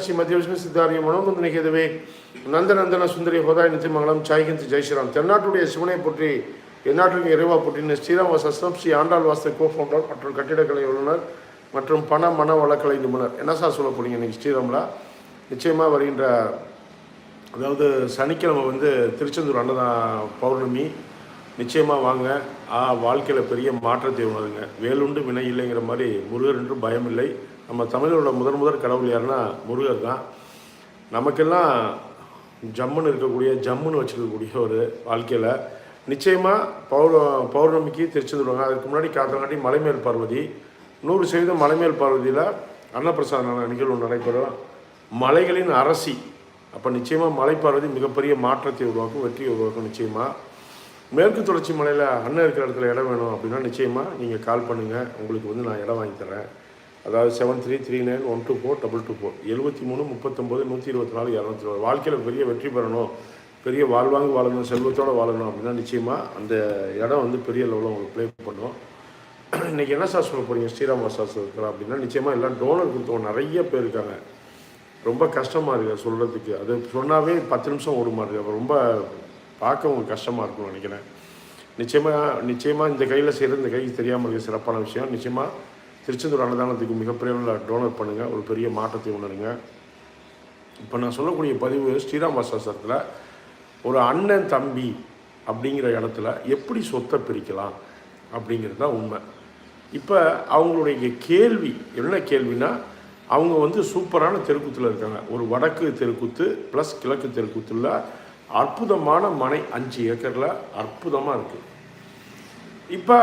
ಶ್ರೀ ಮಧ್ಯವಷ್ಣು ಸಿದ್ಧಾರ್ಯ மனோநந்தன கேதுவே நந்தநந்தன சுந்தரி ஹோதாய் நித்தியமங்கலம் ஜாய்கிந்த் ஜெய்ஸ்ரீராம் தென்னாட்டுடைய சிவனை போற்றி எந்நாட்டிற்கு இறைவா போற்றின ஸ்ரீராம் வசஸ்தம் ஸ்ரீ ஆண்டாள் வாஸ்து கோ ஃபவுண்டர் மற்றும் கட்டிடக்கலை வல்லுநர் மற்றும் பண மன வழக்கலை நிபுணர் என்ன சார் சொல்ல போறீங்க இன்னைக்கு ஸ்ரீராமில் நிச்சயமாக வருகின்ற அதாவது சனிக்கிழமை வந்து திருச்செந்தூர் அன்னதான் பௌர்ணமி நிச்சயமாக வாங்க ஆ வாழ்க்கையில் பெரிய மாற்றத்தை உணருங்க வேலுண்டு வினை இல்லைங்கிற மாதிரி முருகர் என்று பயம் இல்லை நம்ம தமிழரோட முதன் முதல் கடவுள் யாருன்னா முருகர் தான். நமக்கெல்லாம் ஜம்முன்னு இருக்கக்கூடிய ஜம்முன்னு வச்சுருக்கக்கூடிய ஒரு வாழ்க்கையில் நிச்சயமாக பௌர் பௌர்ணமிக்கு திருச்செந்தூர் அதுக்கு முன்னாடி காத்தங்காட்டி மலைமேல் பார்வதி நூறு சதவீதம் மலைமேல் பார்வதியில் அன்னப்பிரசாத நிகழ்வு நடைபெறும். மலைகளின் அரசி. அப்போ நிச்சயமாக மலைப்பார்வதி மிகப்பெரிய மாற்றத்தை உருவாக்கும் வெற்றியை உருவாக்கும் நிச்சயமாக மேற்கு தொடர்ச்சி மலையில் அண்ணன் இருக்கிற இடத்துல இடம் வேணும் அப்படின்னா நிச்சயமாக நீங்கள் கால் பண்ணுங்கள் உங்களுக்கு வந்து நான் இடம் வாங்கி தரேன். அதாவது seven three three nine one two four double two four எழுபத்தி மூணு முப்பத்தொம்போது நூற்றி இருபத்தி நாலு இரநூத்தி இருபது. வாழ்க்கையில் பெரிய வெற்றி பெறணும். பெரிய வாழ்வாங்க வாழணும் செல்வத்தோடு வாழணும் அப்படின்னா நிச்சயமாக அந்த இடம் வந்து பெரிய லெவலில் உங்களுக்கு ப்ளே பண்ணும். இன்றைக்கி என்ன சார் சொல்ல போகிறீங்க ஸ்ரீராம சாஸ்திரம் இருக்கிறோம் அப்படின்னா நிச்சயமாக எல்லாம் டோனர் கொடுத்தவங்க நிறைய பேர் இருக்காங்க. ரொம்ப கஷ்டமாக இருக்குது சொல்கிறதுக்கு அது சொன்னாவே பத்து நிமிஷம் ஓடுமா மாதிரி அப்போ ரொம்ப பார்க்க உங்களுக்கு கஷ்டமாக இருக்கும்னு நினைக்கிறேன். நிச்சயமாக நிச்சயமாக இந்த கையில் செய்கிற இந்த கைக்கு தெரியாமல் இருக்க சிறப்பான விஷயம். நிச்சயமாக திருச்செந்தூர் அன்னதானத்துக்கு மிகப்பெரிய டோனர் பண்ணுங்கள் ஒரு பெரிய மாற்றத்தை உணருங்க. இப்போ நான் சொல்லக்கூடிய பதிவு ஸ்ரீராம் வாசாசத்தில் ஒரு அண்ணன் தம்பி அப்படிங்கிற இடத்துல எப்படி சொத்தை பிரிக்கலாம் அப்படிங்கிறது தான் உண்மை. இப்போ அவங்களுடைய கேள்வி என்ன கேள்வினா அவங்க வந்து சூப்பரான தெருக்கூத்தில் இருக்காங்க. ஒரு வடக்கு தெருக்கூத்து ப்ளஸ் கிழக்கு தெருக்கூத்தில் அற்புதமான மனை அஞ்சு ஏக்கரில் அற்புதமாக இருக்குது இப்போ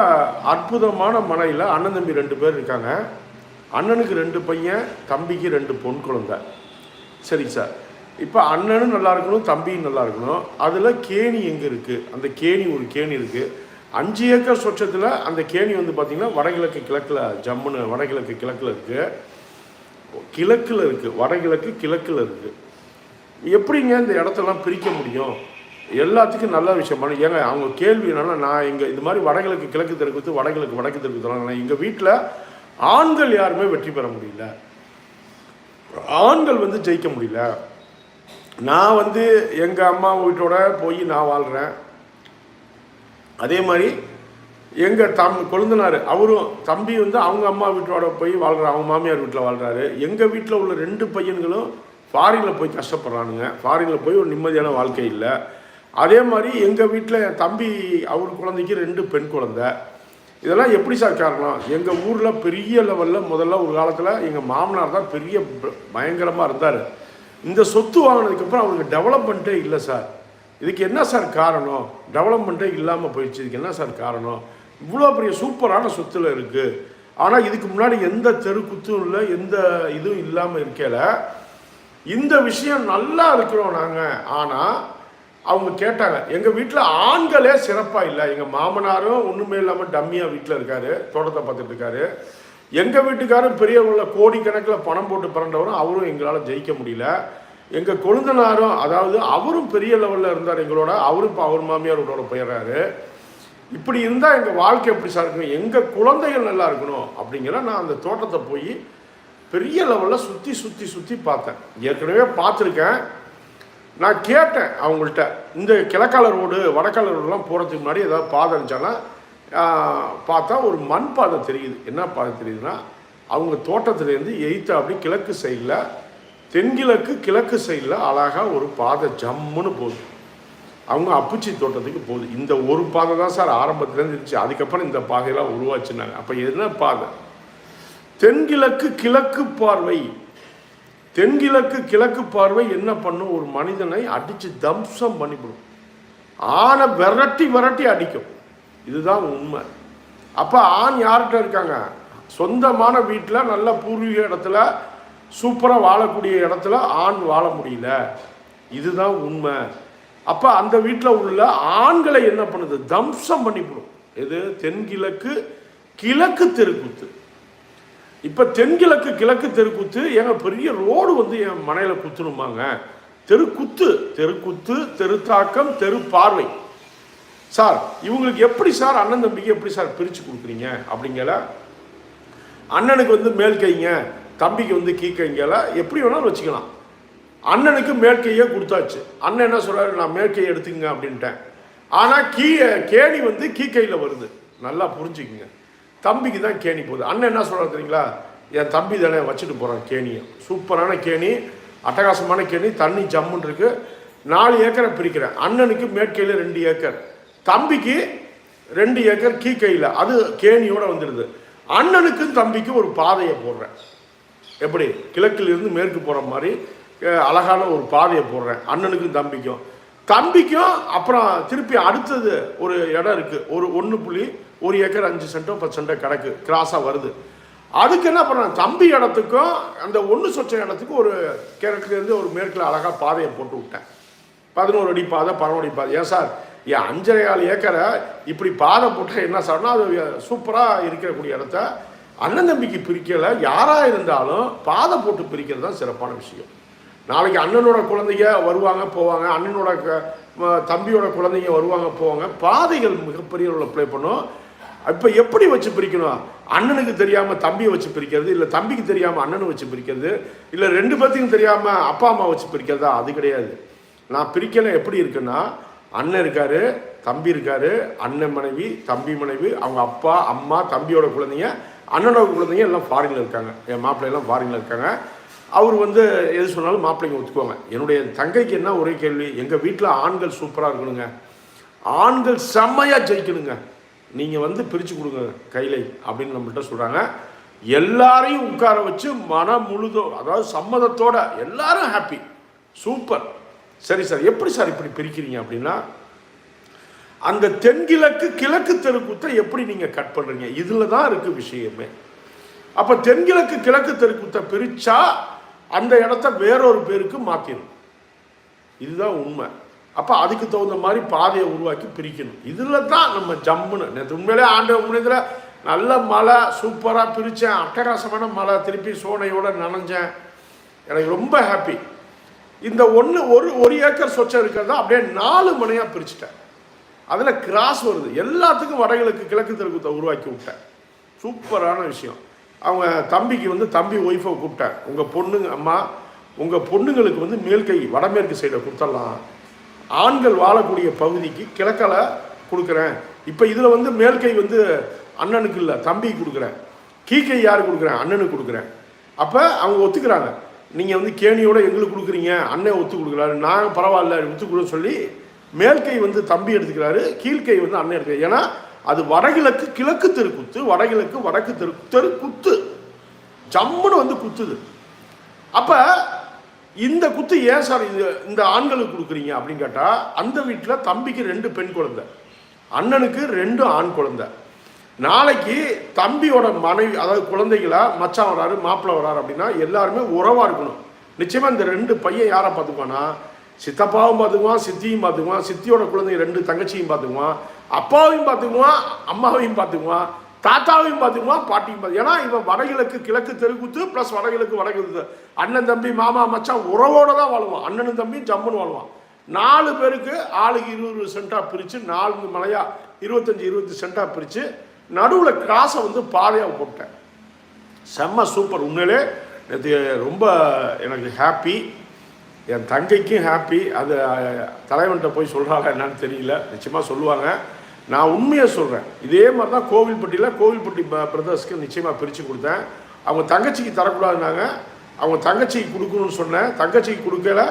அற்புதமான மனையில் அண்ணன் தம்பி ரெண்டு பேர் இருக்காங்க. அண்ணனுக்கு ரெண்டு பையன் தம்பிக்கு ரெண்டு பொன் குழந்தை. சரிங்க சார். இப்போ அண்ணனும் நல்லா இருக்கணும் தம்பியும் நல்லா இருக்கணும். அதில் கேணி எங்கே இருக்குது அந்த கேணி ஒரு கேணி இருக்குது அஞ்சு ஏக்கர் சொச்சத்தில் அந்த கேணி வந்து பார்த்திங்கன்னா வடகிழக்கு கிழக்கில் ஜம்முன்னு வடகிழக்கு கிழக்கில் இருக்குது கிழக்கில் இருக்குது வடகிழக்கு கிழக்கில் இருக்குது எப்படிங்க இந்த இடத்தெல்லாம் பிரிக்க முடியும்? எல்லாத்துக்கும் நல்ல விஷயம் பண்ணு. ஏங்க அவங்க கேள்வி என்னன்னா நான் இங்கே இது மாதிரி வடகிழக்கு கிழக்கு தெருக்குத்து வடகிழக்கு வடக்கு தெருக்கு தராங்க எங்கள் வீட்டில் ஆண்கள் யாருமே வெற்றி பெற முடியல. ஆண்கள் வந்து ஜெயிக்க முடியல. நான் வந்து எங்கள் அம்மா வீட்டோட போய் நான் வாழ்கிறேன் அதே மாதிரி எங்கள் தம் கொழுந்தனார் அவரும் தம்பி வந்து அவங்க அம்மா வீட்டோட போய் வாழ்கிறார் அவங்க மாமியார் வீட்டில் வாழ்கிறாரு எங்கள் வீட்டில் உள்ள ரெண்டு பையன்களும் ஃபாரினில் போய் கஷ்டப்படுறானுங்க. ஃபாரினில் போய் ஒரு நிம்மதியான வாழ்க்கை இல்லை. அதே மாதிரி எங்கள் வீட்டில் என் தம்பி அவர் குழந்தைக்கு ரெண்டு பெண் குழந்தை. இதெல்லாம் எப்படி சார் காரணம்? எங்கள் ஊரில் பெரிய லெவலில் முதல்ல ஒரு காலத்தில் எங்கள் மாமனார் தான் பெரிய பயங்கரமாக இருந்தார். இந்த சொத்து வாங்கினதுக்கப்புறம் அவருக்கு டெவலப்மெண்ட்டே இல்லை சார். இதுக்கு என்ன சார் காரணம்? டெவலப்மெண்ட்டே இல்லாமல் போயிடுச்சு. இதுக்கு என்ன சார் காரணம்? இவ்வளோ பெரிய சூப்பரான சொத்துல இருக்குது ஆனால் இதுக்கு முன்னாடி எந்த தெருக்குத்தும் இல்லை எந்த இதுவும் இல்லாமல் இருக்கல இந்த விஷயம் நல்லா இருக்கிறோம் நாங்கள் ஆனால் அவங்க கேட்டாங்க எங்கள் வீட்டில் ஆண்களே சிறப்பாக இல்லை. எங்கள் மாமனாரும் ஒன்றுமே இல்லாமல் டம்மியாக வீட்டில் இருக்காரு தோட்டத்தை பார்த்துட்டு இருக்காரு. எங்கள் வீட்டுக்காரும் பெரியவங்கள கோடிக்கணக்கில் பணம் போட்டு பிறந்தவரும் அவரும் எங்களால் ஜெயிக்க முடியல. எங்கள் கொழுந்தனாரும் அதாவது அவரும் பெரிய லெவலில் இருந்தார் எங்களோட அவரும் இப்போ அவர் மாமியாரோட போயிடுறாரு. இப்படி இருந்தால் எங்கள் வாழ்க்கை எப்படி சார் இருக்கணும் எங்கள் குழந்தைகள் நல்லா இருக்கணும்? அப்படிங்கிற நான் அந்த தோட்டத்தை போய் பெரிய லெவலில் சுற்றி சுற்றி சுற்றி பார்த்தேன். ஏற்கனவே பார்த்துருக்கேன். நான் கேட்டேன் அவங்கள்ட்ட இந்த கிழக்கால ரோடு வடக்கால ரோடுலாம் போகிறதுக்கு முன்னாடி ஏதாவது பாதை இருந்துச்சானா பார்த்தா ஒரு மண் பாதை தெரியுது. என்ன பாதை தெரியுதுன்னா அவங்க தோட்டத்துலேருந்து எய்த்து அப்படி கிழக்கு சைடில் தென்கிழக்கு கிழக்கு சைடில் அழகாக ஒரு பாதை ஜம்முன்னு போகுது. அவங்க அப்புச்சி தோட்டத்துக்கு போகுது. இந்த ஒரு பாதை தான் சார் ஆரம்பத்துலேருந்து இருந்துச்சு. அதுக்கப்புறம் இந்த பாதையெல்லாம் உருவாச்சுனாங்க அப்போ என்ன பாதை? தென்கிழக்கு கிழக்கு பார்வை. தென்கிழக்கு கிழக்கு பார்வை என்ன பண்ணும்? ஒரு மனிதனை அடித்து தம்சம் பண்ணிவிடும். ஆணை விரட்டி விரட்டி அடிக்கும். இதுதான் உண்மை. அப்போ ஆண் யார்கிட்ட இருக்காங்க? சொந்தமான வீட்டில் நல்ல பூர்வீக இடத்துல சூப்பராக வாழக்கூடிய இடத்துல ஆண் வாழ முடியல. இதுதான் உண்மை. அப்போ அந்த வீட்டில் உள்ள ஆண்களை என்ன பண்ணுது? தம்சம் பண்ணிவிடும். எது? தென்கிழக்கு கிழக்கு தெருக்குத்து. இப்போ தென்கிழக்கு கிழக்கு தெருக்குத்து ஏங்க பெரிய ரோடு வந்து என் மனையில் குத்துணுமாங்க. தெருக்குத்து தெருக்குத்து தெருத்தாக்கம் தெரு பார்வை சார் இவங்களுக்கு எப்படி சார் அண்ணன் தம்பிக்கு எப்படி சார் பிரித்து கொடுக்குறீங்க அப்படிங்கல? அண்ணனுக்கு வந்து மேல் கைங்க தம்பிக்கு வந்து கீக்கைங்கல எப்படி வேணாலும் வச்சுக்கலாம். அண்ணனுக்கு மேற்கையே கொடுத்தாச்சு. அண்ணன் என்ன சொல்கிறாரு நான் மேற்கையை எடுத்துக்கங்க அப்படின்ட்டேன். ஆனால் கீ கேணி வந்து கீக்கையில் வருது. நல்லா புரிஞ்சுக்குங்க. தம்பிக்கு தான் கேணி போகுது. அண்ணன் என்ன சொல்கிறார் தெரியுங்களா? என் தம்பி தானே வச்சுட்டு போகிறான் கேணியை சூப்பரான கேணி அட்டகாசமான கேணி தண்ணி ஜம்முன்னு இருக்குது நாலு ஏக்கரை பிரிக்கிறேன். அண்ணனுக்கு மேற்கையில் ரெண்டு ஏக்கர். தம்பிக்கு ரெண்டு ஏக்கர் கீக்கையில் அது கேணியோட வந்துடுது. அண்ணனுக்கும் தம்பிக்கும் ஒரு பாதையை போடுறேன். எப்படி? கிழக்கில் இருந்து மேற்கு போகிற மாதிரி அழகான ஒரு பாதையை போடுறேன். அண்ணனுக்கும் தம்பிக்கும். தம்பிக்கும் அப்புறம் திருப்பி அடுத்தது ஒரு இடம் இருக்குது ஒரு ஒன்று புள்ளி ஒரு ஏக்கர் அஞ்சு சென்டோ பத்து சென்டோ கிடக்கு கிராஸாக வருது. அதுக்கு என்ன பண்ணுறேன் தம்பி இடத்துக்கும் அந்த ஒன்று சொச்ச இடத்துக்கும் ஒரு கிழக்குலேருந்து ஒரு மேற்கில் அழகாக பாதையை போட்டு விட்டேன். பதினோரு அடி பாதை பன்னெண்டு அடி பாதை. ஏன் சார்? என் அஞ்சரை ஆள் ஏக்கரை இப்படி பாதை போட்டால் என்ன சார்னா அது சூப்பராக இருக்கக்கூடிய இடத்த அண்ணன் தம்பிக்கு பிரிக்கலை. யாராக இருந்தாலும் பாதை போட்டு பிரிக்கிறது தான் சிறப்பான விஷயம். நாளைக்கு அண்ணனோட குழந்தைங்க வருவாங்க போவாங்க. அண்ணனோட க- தம்பியோட குழந்தைங்க வருவாங்க போவாங்க. பாதைகள் மிகப்பெரிய ரோலை ப்ளே பண்ணும். இப்போ எப்படி வச்சு பிரிக்கணும்? அண்ணனுக்கு தெரியாமல் தம்பியை வச்சு பிரிக்கிறது இல்லை தம்பிக்கு தெரியாமல் அண்ணனை வச்சு பிரிக்கிறது இல்லை ரெண்டு பேர்த்துக்கும் தெரியாமல் அப்பா அம்மா வச்சு பிரிக்கிறதா? அது கிடையாது. நான் பிரிக்கலை எப்படி இருக்குன்னா அண்ணன் இருக்காரு தம்பி இருக்காரு அண்ணன் மனைவி தம்பி மனைவி அவங்க அப்பா அம்மா தம்பியோட குழந்தைங்க அண்ணனோட குழந்தைங்க எல்லாம் ஃபாரினில் இருக்காங்க. என் மாப்பிள்ளையெல்லாம் ஃபாரினில் இருக்காங்க. அவர் வந்து எது சொன்னாலும் மாப்பிள்ளைங்க ஒத்துக்குவாங்க. என்னுடைய தங்கைக்கு என்ன ஒரே கேள்வி? எங்கள் வீட்டில் ஆண்கள் சூப்பராக இருக்கணுங்க. ஆண்கள் செம்மையாக ஜெயிக்கணுங்க. நீங்கள் வந்து பிரித்து கொடுங்க கைலை அப்படின்னு நம்மள்கிட்ட சொல்கிறாங்க எல்லாரையும் உட்கார வச்சு மனம் முழுதோ அதாவது சம்மதத்தோட எல்லாரும் ஹாப்பி சூப்பர் சரி சார். எப்படி சார் இப்படி பிரிக்கிறீங்க அப்படின்னா அந்த தென்கிழக்கு கிழக்கு தெருக்குத்தை எப்படி நீங்கள் கட் பண்ணுறீங்க இதில் தான் இருக்குது விஷயமே. அப்போ தென்கிழக்கு கிழக்கு தெருக்குத்தை பிரித்தா அந்த இடத்த வேறொரு பேருக்கு மாற்றிடும் இதுதான் உண்மை. அப்போ அதுக்கு தகுந்த மாதிரி பாதையை உருவாக்கி பிரிக்கணும். இதில் தான் நம்ம ஜம்முன்னு. நேற்று உண்மையிலே ஆண்ட முன்னத்தில் நல்ல மழை சூப்பராக பிரித்தேன் அட்டகாசமான மழை. திருப்பி சோனையோடு நனைஞ்சேன். எனக்கு ரொம்ப ஹாப்பி இந்த ஒன்று ஒரு ஒரு ஏக்கர் சொச்சம் இருக்கிறதா அப்படியே நாலு மனையாக பிரிச்சுட்டேன். அதில் கிராஸ் வருது. எல்லாத்துக்கும் வடகிழக்கு கிழக்கு தெருக்குத்தை உருவாக்கி விட்டேன். சூப்பரான விஷயம். அவங்க தம்பிக்கு வந்து தம்பி ஒய்ஃபை கூப்பிட்டேன். உங்கள் பொண்ணுங்க அம்மா உங்கள் பொண்ணுங்களுக்கு வந்து மேல்கை வடமேற்கு சைடை கொடுத்துடலாம். ஆண்கள் வாழக்கூடிய பகுதிக்கு கிழக்கில் கொடுக்குறேன். இப்போ இதில் வந்து மேல்கை வந்து அண்ணனுக்கு இல்லை தம்பி கொடுக்குறேன். கீக்கை யார் கொடுக்குறேன்? அண்ணனுக்கு கொடுக்குறேன். அப்போ அவங்க ஒத்துக்கிறாங்க. நீங்கள் வந்து கேணியோட எங்களுக்கு கொடுக்குறீங்க அண்ணன் ஒத்து கொடுக்குறாரு. நான் பரவாயில்ல ஒத்து சொல்லி மேல்கை வந்து தம்பி எடுத்துக்கிறாரு கீழ்கை வந்து அண்ணன் எடுத்துக்கிறாரு ஏன்னா அது வடகிழக்கு கிழக்கு தெருக்குத்து வடகிழக்கு வடக்கு தெரு தெருக்குத்து ஜம்முன்னு வந்து குத்துது. அப்போ இந்த குத்து ஏன் சார் இது இந்த ஆண்களுக்கு கொடுக்குறீங்க அப்படின்னு கேட்டால் அந்த வீட்டில் தம்பிக்கு ரெண்டு பெண் குழந்தை. அண்ணனுக்கு ரெண்டு ஆண் குழந்தை. நாளைக்கு தம்பியோட மனைவி அதாவது குழந்தைகளா மச்சான் வராரு மாப்பிள்ளை வராரு அப்படின்னா எல்லாருமே உறவாக இருக்கணும். நிச்சயமாக இந்த ரெண்டு பையன் யாரை பார்த்துக்குவானா சித்தப்பாவும் பார்த்துக்குவான் சித்தியும் பார்த்துக்குவான் சித்தியோட குழந்தை ரெண்டு தங்கச்சியும் பார்த்துக்குவான் அப்பாவையும் பார்த்துக்குவான் அம்மாவையும் பார்த்துக்குவான் தாத்தாவையும் பார்த்துக்குவான் பாட்டியும் பார்த்து ஏன்னா இவன் வடகிழக்கு கிழக்கு தெருக்குத்து ப்ளஸ் வடகிழக்கு வடகிழக்கு. அண்ணன் தம்பி மாமா மச்சான் உறவோட தான் வாழ்வான். அண்ணனும் தம்பியும் ஜம்முன்னு வாழ்வான். நாலு பேருக்கு ஆளுக்கு இருபது சென்ட்டாக பிரித்து நாலு மலையாக இருபத்தஞ்சி இருபத்தி சென்ட்டாக பிரித்து நடுவில் கிராஸை வந்து பாதையாக போட்டேன். செம்ம சூப்பர் உண்மையிலே நேற்று ரொம்ப எனக்கு ஹாப்பி என் தங்கைக்கும் ஹாப்பி அது தலைவன்கிட்ட போய் சொல்கிறாங்க என்னன்னு தெரியல. நிச்சயமாக சொல்லுவாங்க. நான் உண்மையை சொல்கிறேன் இதே மாதிரி தான் கோவில்பட்டியில் கோவில்பட்டி பிரதர்ஸ்க்கு நிச்சயமாக பிரித்து கொடுத்தேன். அவங்க தங்கச்சிக்கு தரக்கூடாதுனாங்க அவங்க தங்கச்சிக்கு கொடுக்கணும்னு சொன்னேன். தங்கச்சிக்கு கொடுக்கல.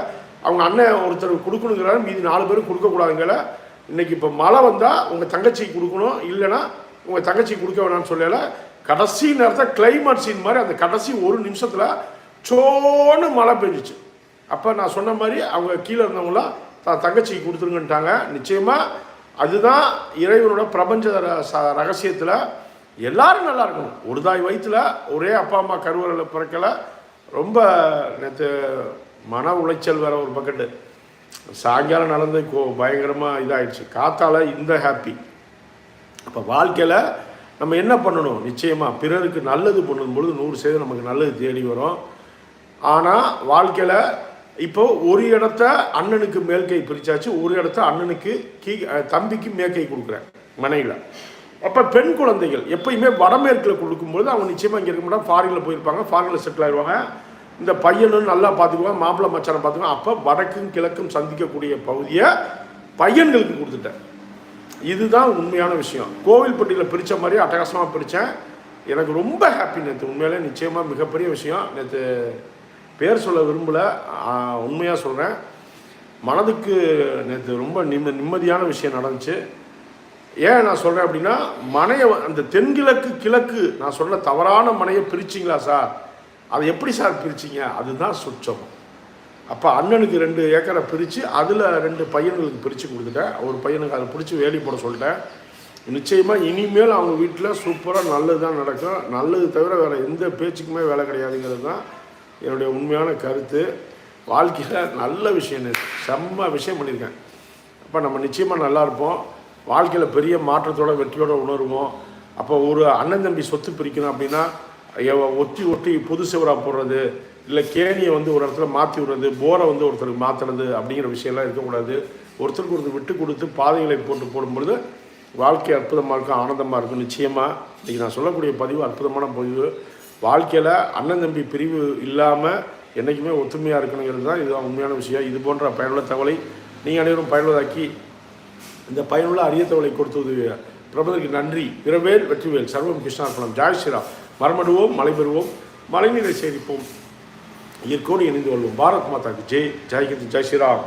அவங்க அண்ணன் ஒருத்தர் கொடுக்கணுங்கிறாரு. மீதி நாலு பேரும் கொடுக்கக்கூடாதுங்கள இன்றைக்கி இப்போ மழை வந்தால் உங்கள் தங்கச்சிக்கு கொடுக்கணும். இல்லைன்னா உங்கள் தங்கச்சிக்கு கொடுக்க வேணாம்னு சொல்லலை. கடைசி நேரத்தில் கிளைமேட் சீன் மாதிரி அந்த கடைசி ஒரு நிமிஷத்தில் சோன்னு மழை பெஞ்சிச்சு. அப்போ நான் சொன்ன மாதிரி அவங்க கீழே இருந்தவங்களாம் தான் தங்கச்சிக்கு கொடுத்துருங்கன்ட்டாங்க. நிச்சயமாக அதுதான் இறைவனோட பிரபஞ்ச ரகசியத்தில் எல்லாரும் நல்லா இருக்கணும். ஒரு தாய் வயிற்றில் ஒரே அப்பா அம்மா கருவறையில் பிறக்கலை ரொம்ப நேற்று மன உளைச்சல் வேற ஒரு பக்கெட்டு சாயங்காலம் நடந்து கோ பயங்கரமாக இதாகிடுச்சு காத்தால் இந்த ஹாப்பி அப்போ வாழ்க்கையில் நம்ம என்ன பண்ணணும்? நிச்சயமாக பிறருக்கு நல்லது பண்ணும் பொழுது நூறு செய்து நமக்கு நல்லது தேடி வரும். ஆனால் வாழ்க்கையில் இப்போ ஒரு இடத்த அண்ணனுக்கு மேல்கை பிரிச்சாச்சு ஒரு இடத்த அண்ணனுக்கு கீ தம்பிக்கு மேற்கை கொடுக்குறேன் மனையில் அப்போ பெண் குழந்தைகள் எப்பயுமே வடமேற்கில் கொடுக்கும்பொழுது அவங்க நிச்சயமாக இங்கே இருக்க மாட்டாங்க ஃபாரினில் போயிருப்பாங்க ஃபாரினில் செட்டில் ஆயிடுவாங்க இந்த பையனும் நல்லா பார்த்துக்குவாங்க மாப்பிள்ளை மச்சானை பார்த்துக்குவாங்க அப்போ வடக்கும் கிழக்கும் சந்திக்கக்கூடிய பகுதியை பையன்களுக்கு கொடுத்துட்டேன். இதுதான் உண்மையான விஷயம். கோவில்பட்டியில் பிரித்த மாதிரி அட்டகாசமாக பிரித்தேன் எனக்கு ரொம்ப ஹாப்பி நேற்று உண்மையிலே நிச்சயமாக மிகப்பெரிய விஷயம். நேற்று பேர் சொல்ல விரும்பலை. உண்மையாக சொல்கிறேன் மனதுக்கு நேற்று ரொம்ப நிம்ம நிம்மதியான விஷயம் நடந்துச்சு. ஏன் நான் சொல்கிறேன் அப்படின்னா மனையை அந்த தென்கிழக்கு கிழக்கு நான் சொன்ன தவறான மனையை பிரிச்சிங்களா சார்? அதை எப்படி சார் பிரிச்சிங்க? அதுதான் சுற்றம் அப்போ அண்ணனுக்கு ரெண்டு ஏக்கரை பிரித்து அதில் ரெண்டு பையன்களுக்கு பிரித்து கொடுத்துட்டேன். ஒரு பையனுக்கு அதை பிடிச்சி வேலி போட சொல்லிட்டேன். நிச்சயமாக இனிமேல் அவங்க வீட்டில் சூப்பராக நல்லது தான் நடக்கும். நல்லது தவிர வேறு எந்த பேச்சுக்குமே வேலை கிடையாதுங்கிறது தான் என்னுடைய உண்மையான கருத்து வாழ்க்கையில் நல்ல விஷயம் செம்ம விஷயம் பண்ணியிருக்கேன். அப்போ நம்ம நிச்சயமாக நல்லா இருப்போம். வாழ்க்கையில் பெரிய மாற்றத்தோட வெற்றியோட உணருவோம். அப்போ ஒரு அண்ணன் தம்பி சொத்து பிரிக்கணும் அப்படின்னா ஒத்தி ஒட்டி ஒட்டி புது சிவரா போடுறது இல்லை கேணியை வந்து ஒரு இடத்துல மாற்றி விடுறது போரை வந்து ஒருத்தருக்கு மாற்றுறது அப்படிங்கிற விஷயம்லாம் இருக்கக்கூடாது. ஒருத்தருக்கு ஒருத்தர் விட்டு கொடுத்து பாதைகளை போட்டு போடும்பொழுது வாழ்க்கை அற்புதமாக இருக்கும் ஆனந்தமாக இருக்கும். நிச்சயமாக இன்றைக்கி நான் சொல்லக்கூடிய பதிவு அற்புதமான பதிவு. வாழ்க்கையில் அண்ணன் தம்பி பிரிவு இல்லாமல் என்றைக்குமே ஒற்றுமையாக இருக்கணுங்கிறது தான் இதுதான் உண்மையான விஷயம். இது போன்ற பயனுள்ள தகவலை நீங்கள் அனைவரும் பயனுள்ளதாக்கி இந்த பயனுள்ள அரிய தகவலை கொடுத்தது பிரபலருக்கு நன்றி. இரவேல் வெற்றிவேல். சர்வம் கிருஷ்ணார்பணம். ஜாய் ஸ்ரீராம். மரமடுவோம் மலை பெறுவோம். மழைநீரை சேரிப்போம் இயற்கோடு இணைந்து கொள்வோம். பாரத் மாதாக்கு. ஜெய். ஜெய் ஜெய் ஸ்ரீராம்.